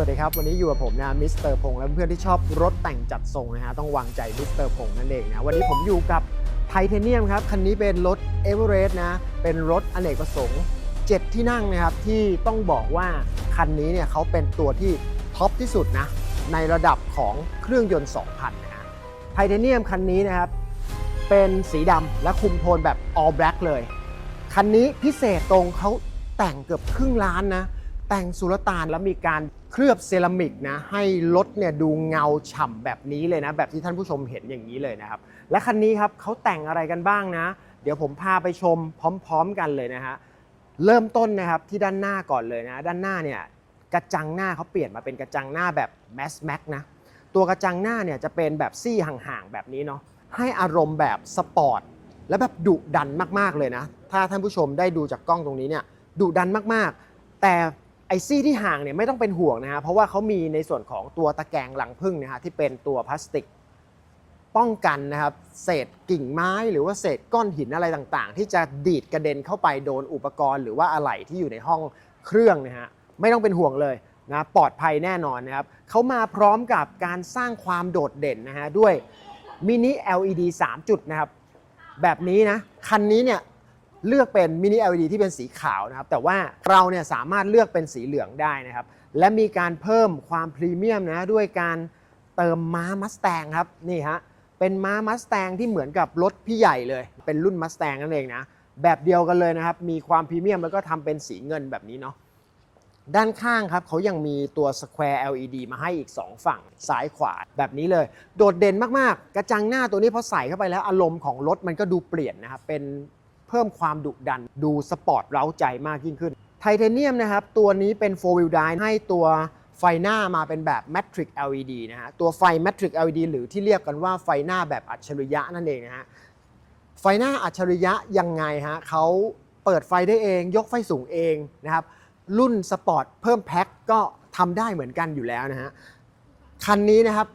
วัสดีครับ วันนี้อยู่กับผมนะมิสเตอร์พงษ์และเพื่อนที่ชอบรถแต่งจัดทรงนะฮะ ต้องวางใจมิสเตอร์พงษ์นั่นเองนะ วันนี้ผมอยู่กับไทเทเนียมครับ คันนี้เป็นรถเอเวอเรสต์นะ เป็นรถอเนกประสงค์7ที่นั่งนะครับ ที่ต้องบอกว่าคันนี้เนี่ยเขาเป็นตัวที่ท็อปที่สุดนะ ในระดับของเครื่องยนต์ 2,000 นะฮะ ไทเทเนียมคันนี้นะครับ เป็นสีดำและคุมโทนแบบ all black เลย คันนี้พิเศษตรงเขาแต่งเกือบครึ่งล้านนะ แต่งสุลต่านแล้วมีการเคลือบเซรามิกนะให้รถเนี่ยดูเงาฉ่ำแบบนี้เลยนะ แบบที่ท่านผู้ชมเห็นอย่างนี้เลยนะครับ และคันนี้ครับเขาแต่งอะไรกันบ้างนะ เดี๋ยวผมพาไปชมพร้อม ๆ กันเลยนะฮะเริ่มต้นนะครับที่ด้านหน้าก่อนเลยนะ ด้านหน้าเนี่ยกระจังหน้าเขาเปลี่ยนมาเป็นกระจังหน้าแบบ Max Max นะตัวกระจังหน้าเนี่ยจะเป็นแบบซี่ห่างๆแบบนี้เนาะให้อารมณ์แบบสปอร์ตและแบบดุดันมากๆเลยนะ ถ้าท่านผู้ชมได้ดูจากกล้องตรงนี้เนี่ยดุดันมากๆ แต่ ไอซี่ที่ห่างเนี่ยไม่ต้องเป็นห่วงนะฮะเพราะว่าเขามีในส่วนของตัวตะแกรงหลังพึ่งนะฮะที่เป็นตัวพลาสติก ป้องกันนะครับเศษกิ่งไม้หรือว่าเศษก้อนหินอะไรต่างๆ ที่จะดีดกระเด็นเข้าไปโดนอุปกรณ์หรือว่าอะไหล่ที่อยู่ในห้องเครื่องนะฮะไม่ต้องเป็นห่วงเลยนะปลอดภัยแน่นอนนะครับเขามาพร้อมกับการสร้างความโดดเด่นนะฮะด้วยมินิ LED 3 จุดนะครับแบบนี้นะคันนี้เนี่ย เลือกเป็นมินิ LED ที่เป็นสีขาวนะครับ แต่ว่าเราเนี่ยสามารถเลือกเป็นสีเหลืองได้นะครับ และมีการเพิ่มความพรีเมียมนะด้วยการเติมม้ามัสแตงครับนี่ฮะเป็นม้ามัสแตงที่เหมือนกับรถพี่ใหญ่เลย เป็นรุ่นมัสแตงนั่นเองนะแบบเดียวกันเลยนะครับ มีความพรีเมียมแล้วก็ทำเป็นสีเงินแบบนี้เนาะด้านข้างครับเขายังมีตัว Square LED มาให้อีก 2 ฝั่งซ้ายขวาแบบนี้เลย โดดเด่นมาก ๆ กระจังหน้าตัวนี้พอใส่เข้าไปแล้วอารมณ์ของรถมันก็ดูเปลี่ยนนะครับ เป็น เพิ่มความดุดัน ดูสปอร์ตเร้าใจมากยิ่งขึ้นไทเทเนียมนะครับ ตัวนี้เป็น 4 wheel drive ให้ตัวไฟหน้ามาเป็นแบบ Matrix LED นะฮะ ตัวไฟ Matrix LED หรือที่เรียกกันว่าไฟหน้าแบบอัจฉริยะนั่นเองนะฮะ ไฟหน้าอัจฉริยะยังไงฮะเขาเปิดไฟได้เอง ยกไฟสูงเองนะครับ รุ่นสปอร์ตเพิ่มแพ็คก็ทำได้เหมือนกันอยู่แล้วนะฮะ คันนี้นะครับ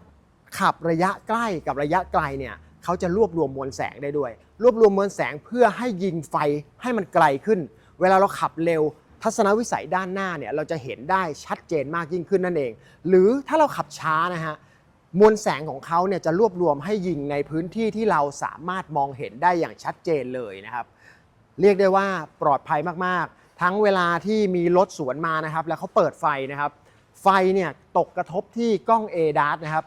ขับระยะใกล้กับระยะไกลเนี่ย เขาจะรวบรวมมวลแสงได้ด้วย รวบรวมมวลแสงเพื่อให้ยิงไฟให้มันไกลขึ้น เวลาเราขับเร็ว ทัศนวิสัยด้านหน้าเนี่ยเราจะเห็นได้ชัดเจนมากยิ่งขึ้นนั่นเอง หรือถ้าเราขับช้านะฮะมวลแสงของเขาเนี่ยจะรวบรวมให้ยิงในพื้นที่ที่เราสามารถมองเห็นได้อย่างชัดเจนเลยนะครับ เรียกได้ว่าปลอดภัยมากๆ ทั้งเวลาที่มีรถสวนมานะครับ แล้วเขาเปิดไฟนะครับ ไฟเนี่ยตกกระทบที่กล้อง a d a s นะครับ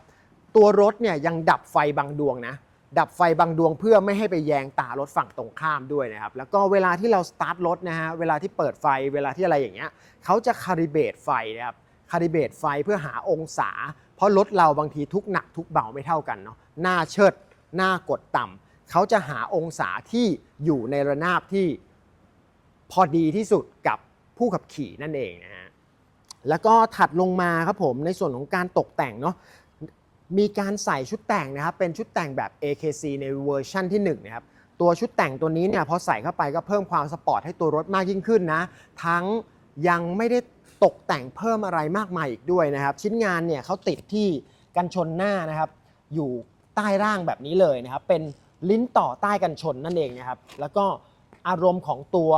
ตัวรถเนี่ยยังดับไฟบางดวงนะ ดับไฟบางดวงเพื่อไม่ให้ไปแยงตารถฝั่งตรงข้ามด้วยนะครับ แล้วก็เวลาที่เราสตาร์ทรถนะฮะ เวลาที่เปิดไฟ เวลาที่อะไรอย่างเงี้ยเขาจะคาลิเบตไฟนะครับ คาลิเบตไฟเพื่อหาองศา เพราะรถเราบางทีทุกหนักทุกเบาไม่เท่ากันเนาะ หน้าเชิด หน้ากดต่ำเขาจะหาองศาที่อยู่ในระนาบที่พอดีที่สุดกับผู้ขับขี่นั่นเองนะฮะ แล้วก็ถัดลงมาครับผมในส่วนของการตกแต่งเนาะ มีการใส่ชุดแต่งนะครับ เป็นชุดแต่งแบบ AKC ในเวอร์ชั่นที่1นะครับ ตัวชุดแต่งตัวนี้เนี่ยพอใส่เข้าไปก็เพิ่มความสปอร์ตให้ตัวรถมากยิ่งขึ้นนะ ทั้งยังไม่ได้ตกแต่งเพิ่มอะไรมากมายอีกด้วยนะครับ ชิ้นงานเนี่ยเขาติดที่กันชนหน้านะครับ อยู่ใต้ร่างแบบนี้เลยนะครับ เป็นลิ้นต่อใต้กันชนนั่นเองนะครับ แล้วก็อารมณ์ของตัว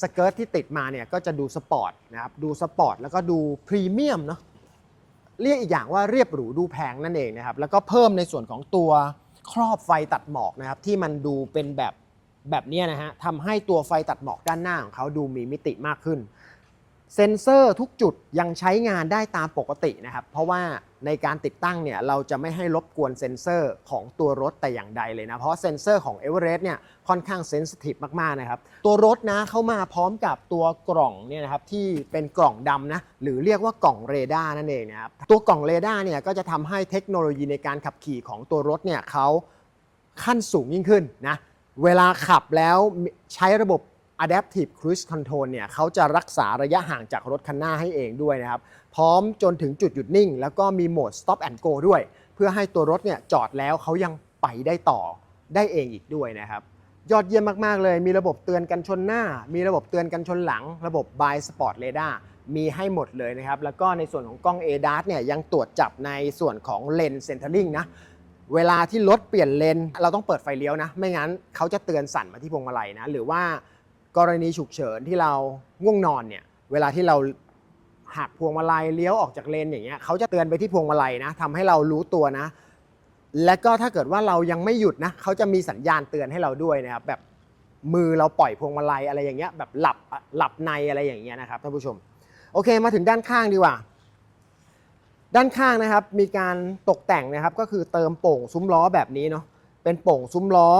สเกิร์ตที่ติดมาเนี่ยก็จะดูสปอร์ตนะครับ ดูสปอร์ตแล้วก็ดูพรีเมียมเนาะ เรียกอีกอย่างว่าเรียบหรูดูแพงนั่นเองนะครับ แล้วก็เพิ่มในส่วนของตัวครอบไฟตัดหมอกนะครับ ที่มันดูเป็นแบบแบบนี้นะฮะทำให้ตัวไฟตัดหมอกด้านหน้าของเขาดูมีมิติมากขึ้น เซ็นเซอร์ทุกจุดยังใช้งานได้ตามปกตินะครับ เพราะว่าในการติดตั้งเนี่ยเราจะไม่ให้รบกวนเซ็นเซอร์ของตัวรถแต่อย่างใดเลยนะ เพราะเซ็นเซอร์ของ e v e r e s t เนี่ยค่อนข้างเซนซิทีฟมากๆนะครับ ตัวรถนะเข้ามาพร้อมกับตัวกล่องเนี่ยนะครับที่เป็นกล่องดำนะหรือเรียกว่ากล่องเรดาร์นั่นเองนะครับตัวกล่องเรดาร์เนี่ยก็จะทำให้เทคโนโลยีในการขับขี่ของตัวรถเนี่ยเขาขั้นสูงยิ่งขึ้นนะเวลาขับแล้วใช้ระบบ Adaptive Cruise Control เนี่ยเขาจะรักษาระยะห่างจากรถคันหน้าให้เองด้วยนะครับ พร้อมจนถึงจุดหยุดนิ่ง แล้วก็มีโหมด Stop and Go ด้วย เพื่อให้ตัวรถเนี่ยจอดแล้วเขายังไปได้ต่อได้เองอีกด้วยนะครับยอดเยี่ยมมาก ๆ เลย มีระบบเตือนกันชนหน้า มีระบบเตือนกันชนหลัง ระบบ By Spot Radar มีให้หมดเลยนะครับ แล้วก็ในส่วนของกล้อง ADAS เนี่ยยังตรวจจับในส่วนของเลน Centering นะ เวลาที่รถเปลี่ยนเลน เราต้องเปิดไฟเลี้ยวนะ ไม่งั้นเขาจะเตือนสั่นมาที่พวงมาลัยนะ หรือว่า กรณีฉุกเฉินที่เราง่วงนอนเนี่ยเวลาที่เราหักพวงมาลัยเลี้ยวออกจากเลนอย่างเงี้ยเขาจะเตือนไปที่พวงมาลัยนะทำให้เรารู้ตัวนะ และก็ถ้าเกิดว่าเรายังไม่หยุดนะเขาจะมีสัญญาณเตือนให้เราด้วยนะครับแบบมือเราปล่อยพวงมาลัยอะไรอย่างเงี้ยแบบหลับหลับในอะไรอย่างเงี้ยนะครับท่านผู้ชมโอเคมาถึงด้านข้างดีกว่า ด้านข้างนะครับมีการตกแต่งนะครับก็คือเติมโป่งซุ้มล้อแบบนี้เนาะเป็นโป่งซุ้มล้อ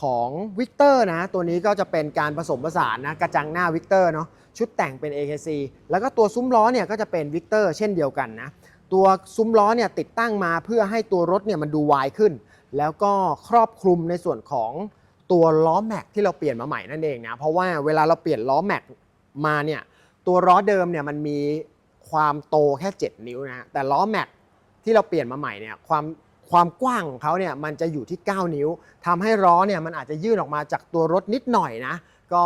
ของวิกเตอร์นะ ตัวนี้ก็จะเป็นการผสมผสานนะกระจังหน้าวิกเตอร์เนาะชุดแต่งเป็น AKC แล้วก็ตัวซุ้มล้อเนี่ยก็จะเป็นวิกเตอร์เช่นเดียวกันนะ ตัวซุ้มล้อเนี่ยติดตั้งมาเพื่อให้ตัวรถเนี่ยมันดูวายขึ้น แล้วก็ครอบคลุมในส่วนของตัวล้อแม็กที่เราเปลี่ยนมาใหม่นั่นเองนะ เพราะว่าเวลาเราเปลี่ยนล้อแม็กมาเนี่ยตัวล้อเดิมเนี่ยมันมีความโตแค่ 7 นิ้วนะฮะแต่ล้อแม็กที่เราเปลี่ยนมาใหม่เนี่ยความ ความกว้างของเขาเนี่ยมันจะอยู่ที่ 9 นิ้วทำให้ล้อเนี่ยมันอาจจะยื่นออกมาจากตัวรถนิดหน่อยนะ ก็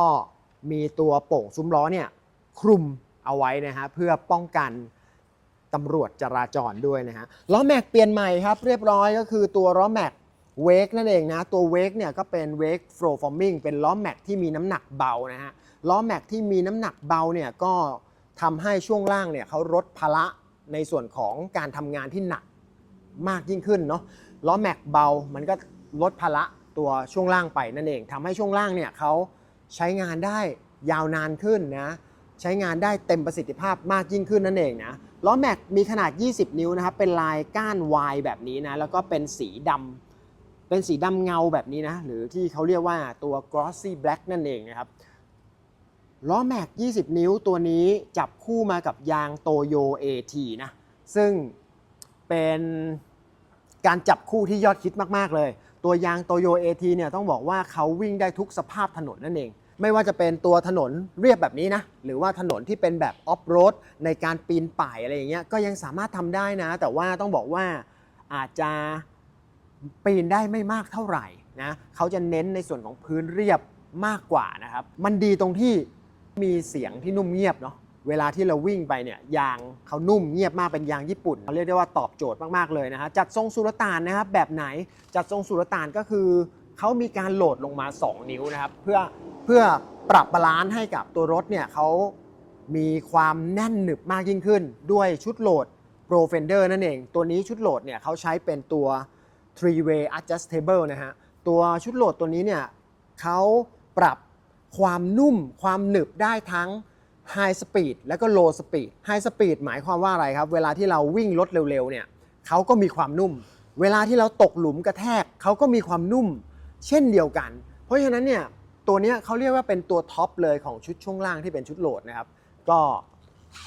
มีตัวโป่งซุ้มล้อเนี่ยคลุมเอาไว้นะฮะเพื่อป้องกันตำรวจจราจรด้วยนะฮะล้อแม็กเปลี่ยนใหม่ครับ เรียบร้อยก็คือตัวล้อแม็กเวกนั่นเองนะตัวเวกเนี่ยก็เป็นเวกโฟล์ฟอร์มิงเป็นล้อแม็กที่มีน้ำหนักเบานะฮะล้อแม็กที่มีน้ำหนักเบาเนี่ยก็ทำให้ช่วงล่างเนี่ยเขาลดภาระในส่วนของการทำงานที่หนัก มากยิ่งขึ้นเนาะล้อแม็กเบา มันก็ลดภาระตัวช่วงล่างไปนั่นเองทำให้ช่วงล่างเนี่ยเขาใช้งานได้ยาวนานขึ้นนะใช้งานได้เต็มประสิทธิภาพมากยิ่งขึ้นนั่นเองนะล้อแม็กมีขนาด 20 นิ้วนะครับเป็นลายก้านวายแบบนี้นะแล้วก็เป็นสีดำเป็นสีดำเงาแบบนี้นะหรือที่เขาเรียกว่าตัว glossy black นั่นเองนะครับล้อแม็ก 20 นิ้วตัวนี้จับคู่มากับยางโตโย AT นะซึ่งเป็น การจับคู่ที่ยอดฮิตมากๆเลย ตัวยางโตโย AT เนี่ยต้องบอกว่าเขาวิ่งได้ทุกสภาพถนนนั่นเอง ไม่ว่าจะเป็นตัวถนนเรียบแบบนี้นะ หรือว่าถนนที่เป็นแบบออฟโรดในการปีนป่ายอะไรอย่างเงี้ยก็ยังสามารถทำได้นะ แต่ว่าต้องบอกว่าอาจจะปีนได้ไม่มากเท่าไหร่นะเขาจะเน้นในส่วนของพื้นเรียบมากกว่านะครับ มันดีตรงที่มีเสียงที่นุ่มเงียบเนาะ เวลาที่เราวิ่งไปเนี่ยยางเขานุ่มเงียบมากเป็นยางญี่ปุ่นเขาเรียกได้ว่าตอบโจทย์มากๆเลยนะฮะจัดทรงสุลต่านนะครับแบบไหนจัดทรงสุลต่านก็คือเขามีการโหลดลงมา 2 นิ้วนะครับเพื่อเพื่อปรับบาลานซ์ให้กับตัวรถเนี่ยเขามีความแน่นหนึบมากยิ่งขึ้น ด้วยชุดโหลด Pro Fender นั่นเอง ตัวนี้ชุดโหลดเนี่ยเขาใช้เป็นตัว three way adjustable นะฮะตัวชุดโหลดตัวนี้เนี่ยเขาปรับความนุ่มความหนึบได้ทั้ง High Speed และก็ Low Speed High Speed หมายความว่าอะไรครับ เวลาที่เราวิ่งรถเร็วๆเนี่ยเขาก็มีความนุ่ม เวลาที่เราตกหลุมกระแทกเขาก็มีความนุ่ม เช่นเดียวกัน เพราะฉะนั้นเนี่ยตัวนี้เขาเรียกว่าเป็นตัวท็อปเลยของชุดช่วงล่างที่เป็นชุดโหลดนะครับก็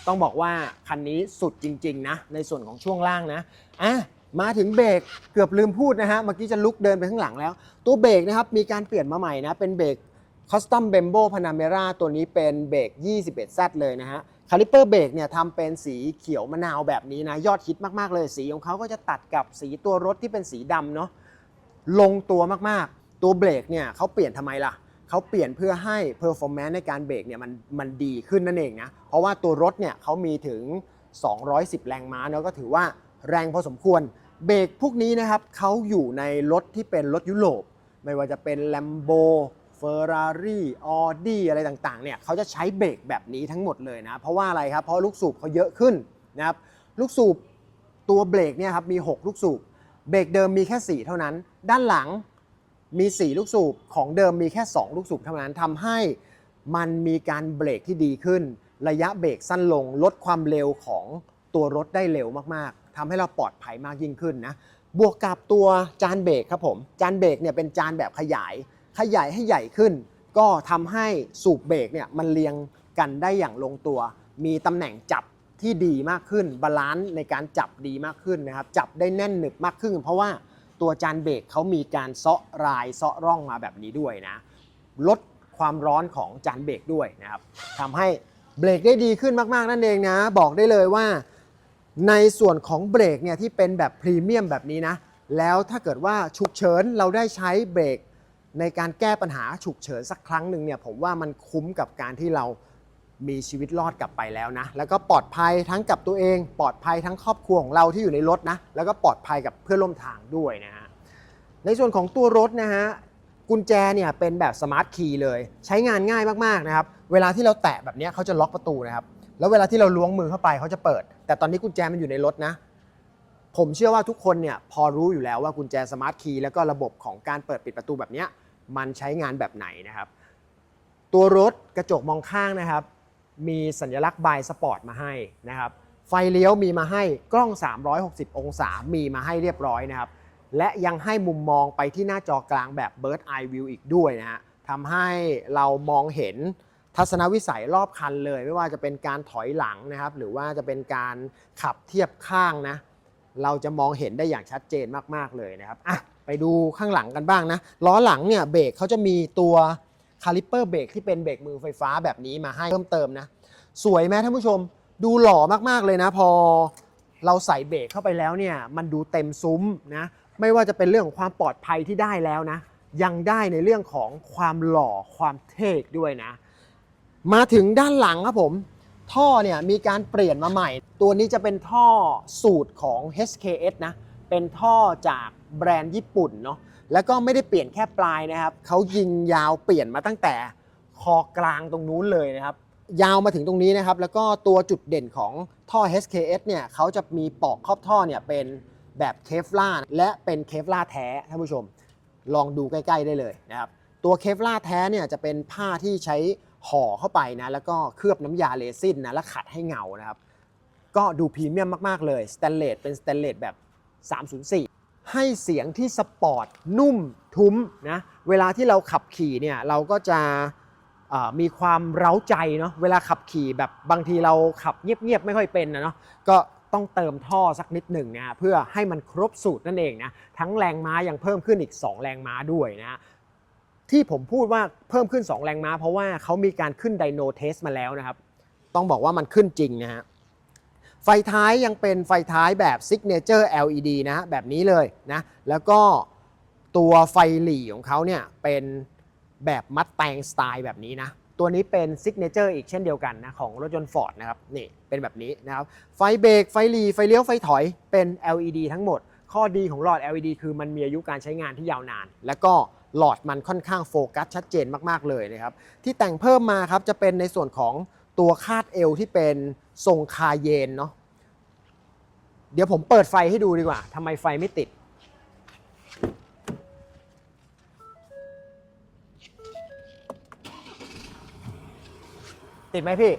ต้องบอกว่าคันนี้สุดจริงๆนะในส่วนของช่วงล่างนะอะมาถึงเบรกเกือบลืมพูดนะฮะเมื่อกี้จะลุกเดินไปข้างหลังแล้ว ตัวเบรกนะครับมีการเปลี่ยนมาใหม่นะเป็นเบรก Custom Bembo Panamera ตัวนี้เป็นเบรก 21Z เลยนะฮะคาลิเปอร์เบรกเนี่ยทำเป็นสีเขียวมะนาวแบบนี้นะ ยอดฮิตมากๆเลย สีของเขาก็จะตัดกับสีตัวรถที่เป็นสีดำเนาะลงตัวมากๆ ตัวเบรกเนี่ยเขาเปลี่ยนทำไมล่ะเขาเปลี่ยนเพื่อให้ performance ในการเบรกเนี่ยมันมันดีขึ้นนั่นเองนะเพราะว่าตัวรถเนี่ยเขามีถึง 210 แรงม้าเนาะก็ถือว่าแรงพอสมควร เบรกพวกนี้นะครับเขาอยู่ในรถที่เป็นรถยุโรปไม่ว่าจะเป็น Lambo Ferrari Audi อดี้อะไรต่างๆเนี่ยเขาจะใช้เบรกแบบนี้ทั้งหมดเลยนะ เพราะว่าอะไรครับ เพราะลูกสูบเขาเยอะขึ้นนะครับลูกสูบตัวเบรกเนี่ยครับมี 6 ลูกสูบเบรกเดิมมีแค่ 4 เท่านั้น ด้านหลังมี 4 ลูกสูบของเดิมมีแค่ 2 ลูกสูบเท่านั้นทำให้มันมีการเบรกที่ดีขึ้น ระยะเบรกสั้นลงลดความเร็วของตัวรถได้เร็วมากๆทำให้เราปลอดภัยมากยิ่งขึ้นนะบวกกับตัวจานเบรกครับผมจานเบรกเนี่ยเป็นจานแบบขยาย ขยายให้ใหญ่ขึ้น ก็ทำให้สูบเบรกเนี่ยมันเรียงกันได้อย่างลงตัว มีตำแหน่งจับที่ดีมากขึ้นบาลานซ์ในการจับดีมากขึ้นนะครับ จับได้แน่นหนึบมากขึ้น เพราะว่าตัวจานเบรกเขามีการเซาะรายเซาะร่องมาแบบนี้ด้วยนะ ลดความร้อนของจานเบรกด้วยนะครับทำให้เบรกได้ดีขึ้นมากๆนั่นเองนะ บอกได้เลยว่า ในส่วนของเบรกเนี่ยที่เป็นแบบพรีเมียมแบบนี้นะ แล้วถ้าเกิดว่าฉุกเฉินเราได้ใช้เบรก ในการแก้ปัญหาฉุกเฉินสักครั้งหนึ่งเนี่ยผมว่ามันคุ้มกับการที่เรามีชีวิตรอดกลับไปแล้วนะ แล้วก็ปลอดภัยทั้งกับตัวเอง ปลอดภัยทั้งครอบครัวของเราที่อยู่ในรถนะ แล้วก็ปลอดภัยกับเพื่อนร่วมทางด้วยนะฮะ ในส่วนของตัวรถนะฮะ กุญแจเนี่ยเป็นแบบสมาร์ทคีย์เลย ใช้งานง่ายมากๆนะครับ เวลาที่เราแตะแบบนี้เขาจะล็อกประตูนะครับ แล้วเวลาที่เราล้วงมือเข้าไปเขาจะเปิด แต่ตอนนี้กุญแจมันอยู่ในรถนะ ผมเชื่อว่าทุกคนเนี่ยพอรู้อยู่แล้วว่ากุญแจสมาร์ทคีย์แล้วก็ระบบของการเปิดปิดประตูแบบนี้มันใช้งานแบบไหนนะครับ ตัวรถกระจกมองข้างนะครับ มีสัญลักษณ์บายสปอร์ตมาให้นะครับ ไฟเลี้ยวมีมาให้กล้อง 360 องศามีมาให้เรียบร้อยนะครับ และยังให้มุมมองไปที่หน้าจอกลางแบบ Bird Eye View อีกด้วยนะฮะทำให้เรามองเห็นทัศนวิสัยรอบคันเลย ไม่ว่าจะเป็นการถอยหลังนะครับ หรือว่าจะเป็นการขับเทียบข้างนะ เราจะมองเห็นได้อย่างชัดเจนมาก ๆ เลยนะครับอะไปดูข้างหลังกันบ้างนะล้อหลังเนี่ยเบรกเขาจะมีตัวคาลิปเปอร์เบรกที่เป็นเบรกมือไฟฟ้าแบบนี้มาให้เพิ่มเติมนะ สวยไหมท่านผู้ชมดูหล่อมากๆเลยนะ พอเราใส่เบรกเข้าไปแล้วเนี่ยมันดูเต็มซุ้มนะไม่ว่าจะเป็นเรื่องของความปลอดภัยที่ได้แล้วนะ ยังได้ในเรื่องของความหล่อความเท่ด้วยนะ มาถึงด้านหลังครับผม ท่อเนี่ยมีการเปลี่ยนมาใหม่ ตัวนี้จะเป็นท่อสูตรของ HKS นะ เป็นท่อจากแบรนด์ญี่ปุ่นเนาะ แล้วก็ไม่ได้เปลี่ยนแค่ปลายนะครับ เขายิงยาวเปลี่ยนมาตั้งแต่คอกลางตรงนู้นเลยนะครับ ยาวมาถึงตรงนี้นะครับ แล้วก็ตัวจุดเด่นของท่อ HKS เนี่ยเขาจะมีปอกครอบท่อเนี่ยเป็นแบบเคฟล่าและเป็นเคฟล่าแท้ท่านผู้ชม ลองดูใกล้ ๆ ได้เลยนะครับ ตัวเคฟล่าแท้เนี่ยจะเป็นผ้าที่ใช้ ห่อเข้าไปนะ แล้วก็เคลือบน้ำยาเรซินนะแล้วขัดให้เงานะครับ ก็ดูพรีเมียมมาก ๆ เลยสแตนเลสเป็นสแตนเลสแบบ 304 ให้เสียงที่สปอร์ตนุ่มทุ้มนะ เวลาที่เราขับขี่เนี่ยเราก็จะมีความเร้าใจเนาะเวลาขับขี่แบบบางทีเราขับเงียบๆไม่ค่อยเป็นนะเนาะก็ต้องเติมท่อสักนิดหนึ่งนะฮะเพื่อให้มันครบสูตรนั่นเองนะทั้งแรงม้ายังเพิ่มขึ้นอีก 2 แรงม้าด้วยนะ ที่ผมพูดว่าเพิ่มขึ้น 2 แรงม้า เพราะว่าเขามีการขึ้นไดโนเทสมาแล้วนะครับ ต้องบอกว่ามันขึ้นจริงนะฮะไฟท้ายยังเป็นไฟท้ายแบบ Signature LED นะแบบนี้เลยนะแล้วก็ตัวไฟหลีของเขาเนี่ยเป็นแบบมัดแตงสไตล์แบบนี้นะตัวนี้เป็น Signature อีกเช่นเดียวกันนะของรถยนต์ Ford นะครับนี่เป็นแบบนี้นะครับไฟเบรกไฟหลีไฟเลี้ยวไฟถอยเป็น LED ทั้งหมด ข้อดีของหลอด LED คือมันมีอายุการใช้งานที่ยาวนาน แล้วก็ หลอดมันค่อนข้างโฟกัสชัดเจนมากๆเลยนะครับ ที่แต่งเพิ่มมาครับจะเป็นในส่วนของตัวคาดเอวที่เป็นทรงคาเยนเนาะเดี๋ยวผมเปิดไฟให้ดูดีกว่าทำไมไฟไม่ติด ติดไหมพี่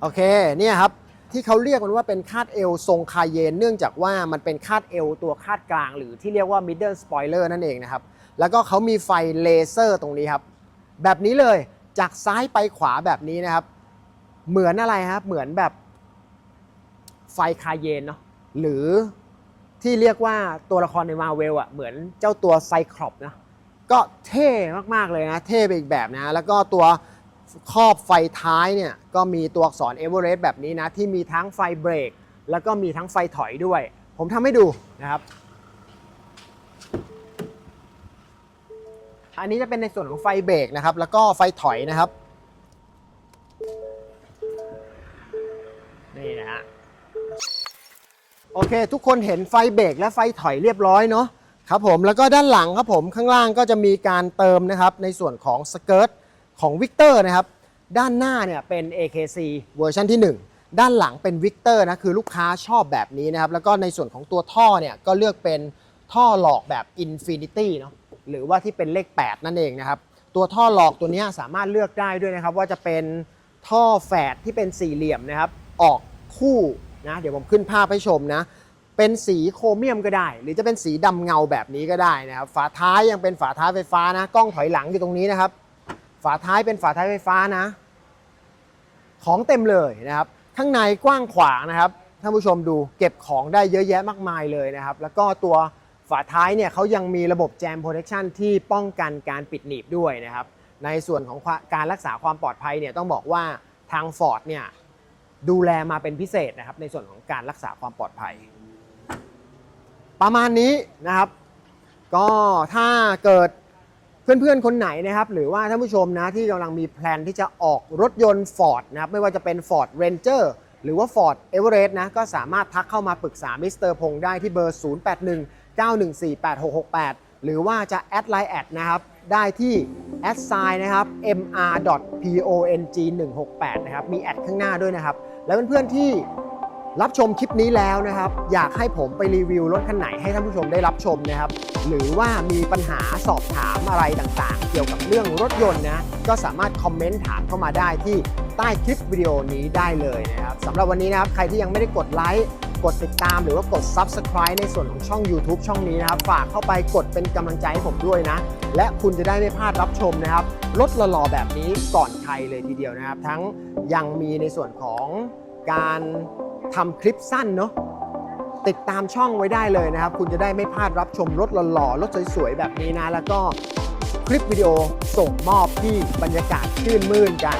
โอเค เนี่ยครับ ที่เขาเรียกมันว่าเป็นคาดเอวทรงคาเยน เนื่องจากว่ามันเป็นคาดเอวตัวคาดกลาง หรือที่เรียกว่า middle spoiler นั่นเองนะครับ แล้วก็เขามีไฟเลเซอร์ตรงนี้ครับ แบบนี้เลยจากซ้ายไปขวาแบบนี้นะครับ เหมือนอะไรครับเหมือนแบบไฟคาเยนเนาะหรือที่เรียกว่าตัวละครในมาเวลอะเหมือนเจ้าตัวไซครอปนะก็เท่มากๆเลยนะ เท่ไปอีกแบบนะ แล้วก็ตัว ครอบไฟท้ายเนี่ยก็มีตัวอักษรเอเวอเรสต์แบบนี้นะ ที่มีทั้งไฟเบรก แล้วก็มีทั้งไฟถอยด้วย ผมทำให้ดูนะครับ อันนี้จะเป็นในส่วนของไฟเบรกนะครับ แล้วก็ไฟถอยนะครับ นี่นะฮะโอเค ทุกคนเห็นไฟเบรกและไฟถอยเรียบร้อยเนาะครับผมแล้วก็ด้านหลังครับผมข้างล่างก็จะมีการเติมนะครับในส่วนของสเกิร์ต ของวิกเตอร์นะครับ ด้านหน้าเนี่ยเป็น AKC เวอร์ชันที่ 1 ด้านหลังเป็นวิกเตอร์นะคือลูกค้าชอบแบบนี้นะครับ แล้วก็ในส่วนของตัวท่อเนี่ยก็เลือกเป็นท่อหลอกแบบ Infinity เนาะหรือว่าที่เป็นเลข 8 นั่นเองนะครับ ตัวท่อหลอกตัวนี้สามารถเลือกได้ด้วยนะครับ ว่าจะเป็นท่อแฝดที่เป็นสี่เหลี่ยมนะครับ ออกคู่นะเดี๋ยวผมขึ้นภาพให้ชมนะเป็นสีโครเมียมก็ได้ หรือจะเป็นสีดำเงาแบบนี้ก็ได้นะครับ ฝาท้ายยังเป็นฝาท้ายไฟฟ้านะ กล้องถอยหลังอยู่ตรงนี้นะครับ ฝาท้ายเป็นฝาท้ายไฟฟ้านะ ของเต็มเลยนะครับ ข้างในกว้างขวางนะครับท่านผู้ชมดูเก็บของได้เยอะแยะมากมายเลยนะครับ แล้วก็ตัวฝาท้ายเนี่ยเขายังมีระบบแจมโปรเทคชันที่ป้องกันการปิดหนีบด้วยนะครับ ในส่วนของการรักษาความปลอดภัยเนี่ยต้องบอกว่าทาง Ford เนี่ยดูแลมาเป็นพิเศษนะครับ ในส่วนของการรักษาความปลอดภัย ประมาณนี้นะครับ ก็ถ้าเกิด เพื่อนๆ คนไหนนะครับ หรือว่าท่านผู้ชมนะที่กำลังมีแพลนที่จะออกรถยนต์ Ford นะครับไม่ว่าจะเป็น Ford Ranger หรือว่า Ford Everest นะก็สามารถทักเข้ามาปรึกษามิสเตอร์พงษ์ได้ที่เบอร์ 081 914 8668 หรือว่าจะแอดไลน์แอดนะครับได้ที่แอดไซน์นะครับ mr.pong168 นะครับมีแอดข้างหน้าด้วยนะครับ แล้วเพื่อนๆที่ รับชมคลิปนี้แล้วนะครับ อยากให้ผมไปรีวิวรถคันไหนให้ท่านผู้ชมได้รับชมนะครับ หรือว่ามีปัญหาสอบถามอะไรต่างๆ เกี่ยวกับเรื่องรถยนต์นะ ก็สามารถคอมเมนต์ถามเข้ามาได้ที่ใต้คลิปวิดีโอนี้ได้เลยนะครับสำหรับวันนี้นะครับ ใครที่ยังไม่ได้กดไลค์กดติดตามหรือว่ากด Subscribe ในส่วนของช่อง YouTube ช่องนี้นะครับ ฝากเข้าไปกดเป็นกำลังใจให้ผมด้วยนะ และคุณจะได้ไม่พลาดรับชมนะครับรถหล่อๆแบบนี้ก่อนใครเลยทีเดียวนะครับ ทั้งยังมีในส่วนของการ ทำคลิปสั้นเนาะติดตามช่องไว้ได้เลยนะครับ คุณจะได้ไม่พลาดรับชมรถหล่อๆรถสวยๆ แบบนี้นะ แล้วก็คลิปวิดีโอส่งมอบที่บรรยากาศชื่นมื่นกัน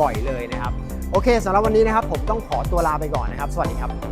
บ่อยๆเลยนะครับ โอเคสำหรับวันนี้นะครับ ผมต้องขอตัวลาไปก่อนนะครับ สวัสดีครับ